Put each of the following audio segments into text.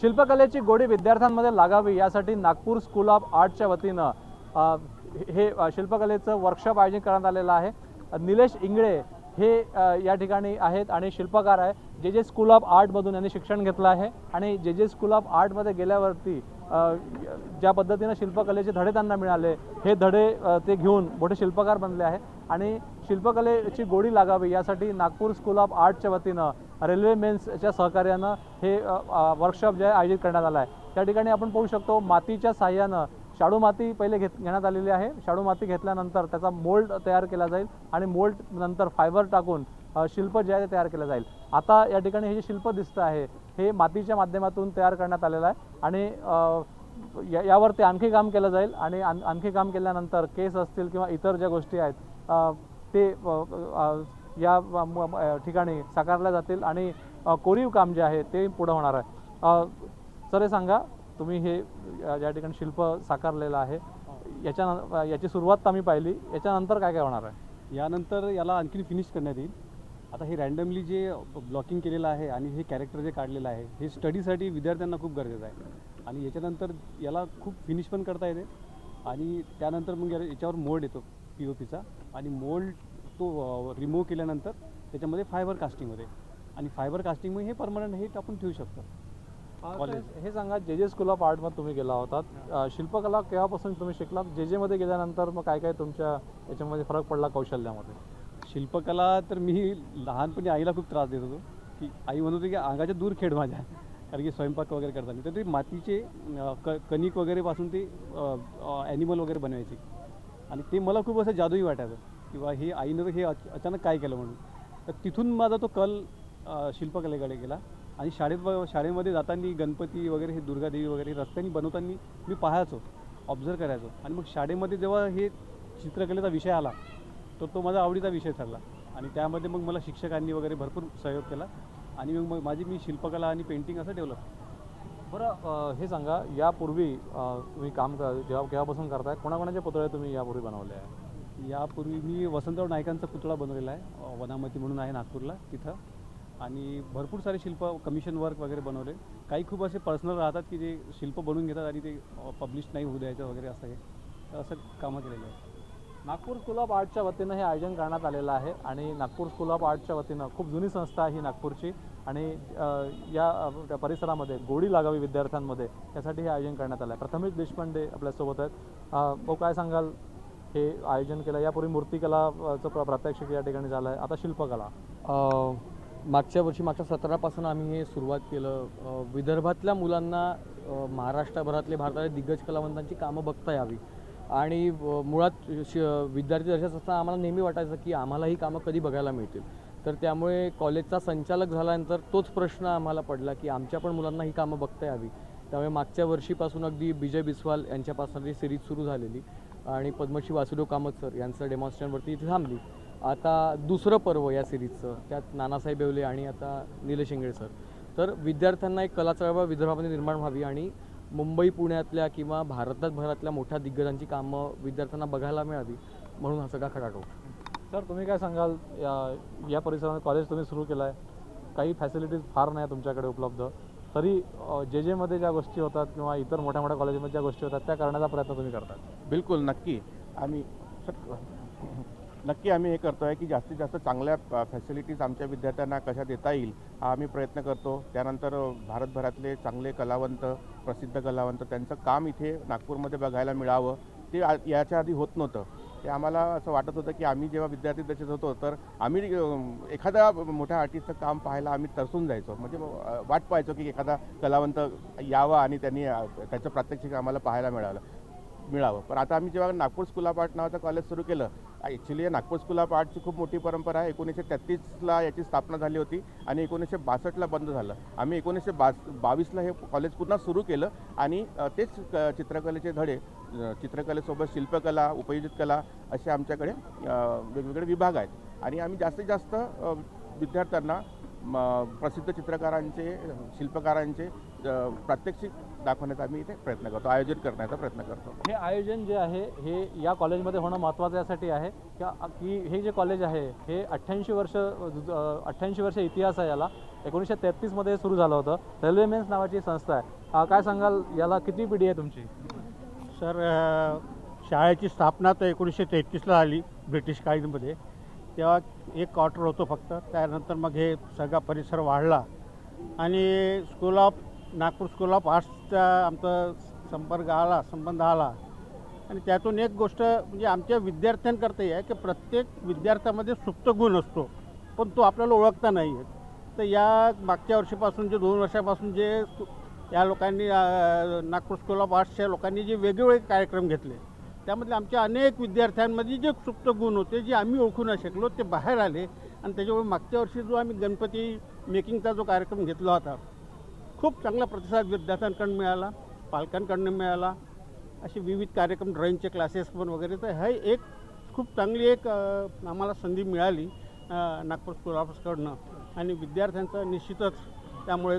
शिल्पकलेची गोडी विद्यार्थ्यांमध्ये लागावी यासाठी नागपूर स्कूल ऑफ आर्टच्या वतीनं हे शिल्पकलेचं वर्कशॉप आयोजित करण्यात आलेलं आहे. निलेश इंगळे हे या ठिकाणी आहेत आणि शिल्पकार आहे जे जे स्कूल ऑफ आर्टमधून यांनी शिक्षण घेतलं आहे आणि जे जे स्कूल ऑफ आर्टमध्ये गेल्यावरती ज्या पद्धतीनं शिल्पकलेचे धडे त्यांना मिळाले हे धडे ते घेऊन मोठे शिल्पकार बनले आहे आणि शिल्पकलेची गोडी लागावी यासाठी नागपूर स्कूल ऑफ आर्टच्या वतीनं रेल्वे मेन्सच्या सहकार्यानं हे वर्कशॉप जे आहे आयोजित करण्यात आलं आहे. त्या ठिकाणी आपण पाहू शकतो मातीच्या साह्यानं शाडू माती पहिले घेत घेण्यात आलेली आहे. शाडू माती घेतल्यानंतर त्याचा मोल्ड तयार केला जाईल आणि मोल्ड नंतर फायबर टाकून शिल्प जे आहे ते तयार केलं जाईल. आता या ठिकाणी हे जे शिल्प दिसतं आहे हे मातीच्या माध्यमातून तयार करण्यात आलेलं आहे आणि अ, या यावरती आणखी काम केलं जाईल आणि आणखी काम केल्यानंतर केस असतील किंवा इतर ज्या गोष्टी आहेत ते या ठिकाणी साकारल्या जातील आणि कोरीव काम जे आहे ते पुढं होणार आहे. सर हे सांगा तुम्ही हे या ठिकाणी शिल्प साकारलेलं आहे. याच्या याची सुरुवात आम्ही पाहिली. याच्यानंतर काय काय होणार आहे? यानंतर याला आणखी फिनिश करण्यात येईल. आता हे रँडमली जे ब्लॉकिंग केलेलं आहे आणि हे कॅरेक्टर जे काढलेलं आहे हे स्टडीसाठी विद्यार्थ्यांना खूप गरजेचं आहे. आणि याच्यानंतर याला खूप फिनिश पण करता येते. आणि त्यानंतर मग याच्यावर मोड येतो. पी ओ पीचा आणि मोल्ड तो रिमूव्ह केल्यानंतर त्याच्यामध्ये फायबर कास्टिंग होते. आणि फायबर कास्टिंगमुळे हे परमनंट हे आपण ठेवू शकतो. कॉलेज. हे सांगा जे जे स्कूल ऑफ आर्टमध्ये तुम्ही गेला होतात अ, शिल्पकला केव्हापासून तुम्ही शिकलात? जे जेमध्ये गेल्यानंतर मग काय काय तुमच्या याच्यामध्ये फरक पडला कौशल्यामध्ये? शिल्पकला तर मी लहानपणी आईला खूप त्रास देत होतो की आई म्हणत होती की अंगाच्या दूर खेळ माझ्या. कारण की स्वयंपाक वगैरे करताना. तर ते मातीचे क कणिक वगैरेपासून ते ॲनिमल वगैरे बनवायचे. आणि ते मला खूप असं जादूही वाटायचं किंवा हे आईनं हे अचानक काय केलं म्हणून. तर तिथून माझा तो कल शिल्पकलेकडे गेला आणि शाळेत शाळेमध्ये जाताना गणपती वगैरे हे दुर्गादेवी वगैरे रस्त्याने बनवताना मी पाहायचो ऑब्झर्व करायचो. आणि मग शाळेमध्ये जेव्हा हे चित्रकलेचा विषय आला तर तो माझा आवडीचा विषय ठरला. आणि त्यामध्ये मग मला शिक्षकांनी वगैरे भरपूर सहयोग केला. आणि मग मग माझी मी शिल्पकला आणि पेंटिंग असं डेव्हलप बरं हे सांगा यापूर्वी तुम्ही काम कर जेव्हा केव्हापासून करताय कोणाकोणाचे पुतळे तुम्ही यापूर्वी बनवले आहे? यापूर्वी मी वसंतराव नायकांचा पुतळा बनवलेला आहे वनामती म्हणून आहे नागपूरला तिथं. आणि भरपूर सारे शिल्प कमिशन वर्क वगैरे बनवले. काही खूप असे पर्सनल राहतात की जे शिल्प बनवून घेतात आणि ते पब्लिश नाही होऊ द्यायचं वगैरे असं हे तर असं कामं केलेलं आहे नागपूर स्कूल ऑफ आर्टच्या वतीनं हे आयोजन करण्यात आलेलं आहे आणि नागपूर स्कूल ऑफ आर्टच्या वतीनं खूप जुनी संस्था आहे ही नागपूरची आणि या त्या परिसरामध्ये गोडी लागावी विद्यार्थ्यांमध्ये यासाठी हे आयोजन करण्यात आलं आहे. प्रथमेश देशपांडे आपल्यासोबत आहेत. भाऊ काय सांगाल? हे आयोजन केलं यापूर्वी मूर्तिकलाचं प्र- प्रात्यक्षिक या ठिकाणी झालं आहे. आता शिल्पकला. मागच्या वर्षी मागच्या सतरापासून आम्ही हे सुरुवात केलं. विदर्भातल्या मुलांना महाराष्ट्रभरातले भारतातले दिग्गज कलावंतांची कामं बघता यावी. आणि मुळात श विद्यार्थी दर्शक असताना आम्हाला नेहमी वाटायचं की आम्हाला ही कामं कधी बघायला मिळतील. तर त्यामुळे कॉलेजचा संचालक झाल्यानंतर तोच प्रश्न आम्हाला पडला की आमच्या पण मुलांना ही कामं बघता यावी. त्यामुळे मागच्या वर्षीपासून अगदी विजय बिस्वाल यांच्यापासून ही सिरीज सुरू झालेली आणि पद्मश्री वासुदेव कामत सर यांचं डेमॉन्स्ट्रेशनवरती इथे थांबली. आता दुसरं पर्व या सिरीजचं त्यात नानासाहेब येवले आणि आता निलेश इंगळे सर. तर विद्यार्थ्यांना एक कला चळवळ विदर्भामध्ये निर्माण व्हावी आणि मुंबई पुण्यातल्या किंवा भारतात भरातल्या मोठ्या दिग्गजांची कामं विद्यार्थ्यांना बघायला मिळावी म्हणून हा सगळा खटाटो. सर तुम्ही काय सांगाल? या या परिसरामध्ये कॉलेज तुम्ही सुरू केलं आहे काही फॅसिलिटीज फार नाही तुमच्याकडे उपलब्ध. तरी जे जेमध्ये ज्या गोष्टी होतात किंवा इतर मोठ्या मोठ्या कॉलेजमध्ये ज्या गोष्टी होतात त्या करण्याचा प्रयत्न तुम्ही करतात बिलकुल नक्की. आम्ही नक्की आम्ही हे करतो आहे की जास्तीत जास्त चांगल्या फॅसिलिटीज आमच्या विद्यार्थ्यांना कशा देता येईल हा आम्ही प्रयत्न करतो. त्यानंतर भारतभरातले चांगले कलावंत प्रसिद्ध कलावंत त्यांचं काम इथे नागपूरमध्ये बघायला मिळावं. ते याच्या आधी होत नव्हतं. ते आम्हाला असं वाटत होतं की आम्ही जेव्हा विद्यार्थी दशेत होतो तर आम्ही एखादा मोठ्या आर्टिस्टचं काम पाहायला आम्ही तरसून जायचो. म्हणजे वाट पाहायचो की एखादा कलावंत यावा आणि त्यांनी त्याचं प्रात्यक्षिक आम्हाला पाहायला मिळालं मिळावं. पण आता आम्ही जेव्हा नागपूर स्कूल ऑफ आर्ट नावाचं कॉलेज सुरू केलं ॲक्च्युली नागपूर स्कूल ऑफ आर्टची खूप मोठी परंपरा आहे. एकोणीसशे तेहतीसला याची स्थापना झाली होती आणि एकोणीसशे बासष्टला बंद झालं. आम्ही एकोणीसशे बास बावीसला हे कॉलेज पुन्हा सुरू केलं आणि तेच चित्रकलेचे धडे चित्रकलेसोबत शिल्पकला उपयोजित कला असे आमच्याकडे वेगवेगळे विभाग आहेत. आणि आम्ही जास्तीत जास्त विद्यार्थ्यांना प्रसिद्ध चित्रकारांचे शिल्पकारांचे प्रात्यक्षिक दाखवण्याचा आम्ही इथे प्रयत्न करतो आयोजित करण्याचा प्रयत्न करतो. हे आयोजन जे आहे हे या कॉलेजमध्ये होणं महत्त्वाचं यासाठी आहे. का की हे जे कॉलेज आहे हे अठ्ठ्याऐंशी वर्ष अठ्ठ्याऐंशी वर्ष इतिहास आहे याला. एकोणीसशे तेहतीसमध्ये सुरू झालं होतं. रेल्वे मेन्स नावाची संस्था आहे. काय सांगाल याला किती पिढी आहे तुमची? सर शाळेची स्थापना तर एकोणीसशे तेहतीसला आली ब्रिटिश काळामध्ये. तेव्हा एक क्वार्टर होतो फक्त. त्यानंतर मग हे सगळा परिसर वाढला. आणि school of Nagpur school of आर्ट्सचा आमचा संपर्क आला संबंध आला. आणि त्यातून एक गोष्ट म्हणजे आमच्या विद्यार्थ्यांकरता आहे की प्रत्येक विद्यार्थ्यामध्ये सुप्त गुण असतो पण तो आपल्याला ओळखता नाही आहे तर या मागच्या वर्षीपासून जे दोन वर्षापासून जे या लोकांनी नागपूर स्कूल ऑफ आर्ट्सच्या लोकांनी जे वेगवेगळे कार्यक्रम घेतले त्यामधले आमच्या अनेक विद्यार्थ्यांमध्ये जे सुप्त गुण होते जे आम्ही ओळखू नाही शकलो ते बाहेर आले. आणि त्याच्यामुळे मागच्या वर्षी जो आम्ही गणपती मेकिंगचा जो कार्यक्रम घेतला होता खूप चांगला प्रतिसाद विद्यार्थ्यांकडून मिळाला पालकांकडनं मिळाला. असे विविध कार्यक्रम ड्रॉईंगचे क्लासेस पण वगैरे. तर हे एक खूप चांगली एक आम्हाला संधी मिळाली नागपूर स्कूल ऑफिसकडनं आणि विद्यार्थ्यांचं निश्चितच त्यामुळे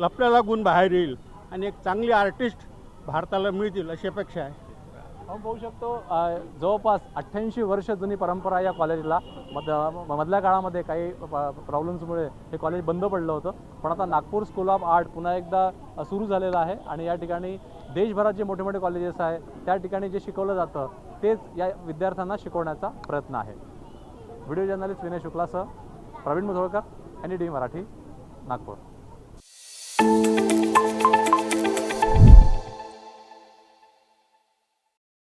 लपल्याला गुण बाहेर येईल आणि एक चांगली आर्टिस्ट भारताला मिळतील अशी अपेक्षा आहे. आपण पाहू शकतो जवळपास अठ्ठ्याऐंशी वर्ष जुनी परंपरा या कॉलेजला. मध मधल्या काळामध्ये काही प्रॉब्लेम्समुळे हे कॉलेज बंद पडलं होतं. पण आता नागपूर स्कूल ऑफ आर्ट पुन्हा एकदा सुरू झालेलं आहे आणि या ठिकाणी देशभरात जे मोठे मोठे कॉलेजेस आहे त्या ठिकाणी जे शिकवलं जातं तेच या विद्यार्थ्यांना शिकवण्याचा प्रयत्न आहे. व्हिडिओ जर्नलिस्ट विनय शुक्लासह प्रवीण मुधोळकर एन डी मराठी नागपूर.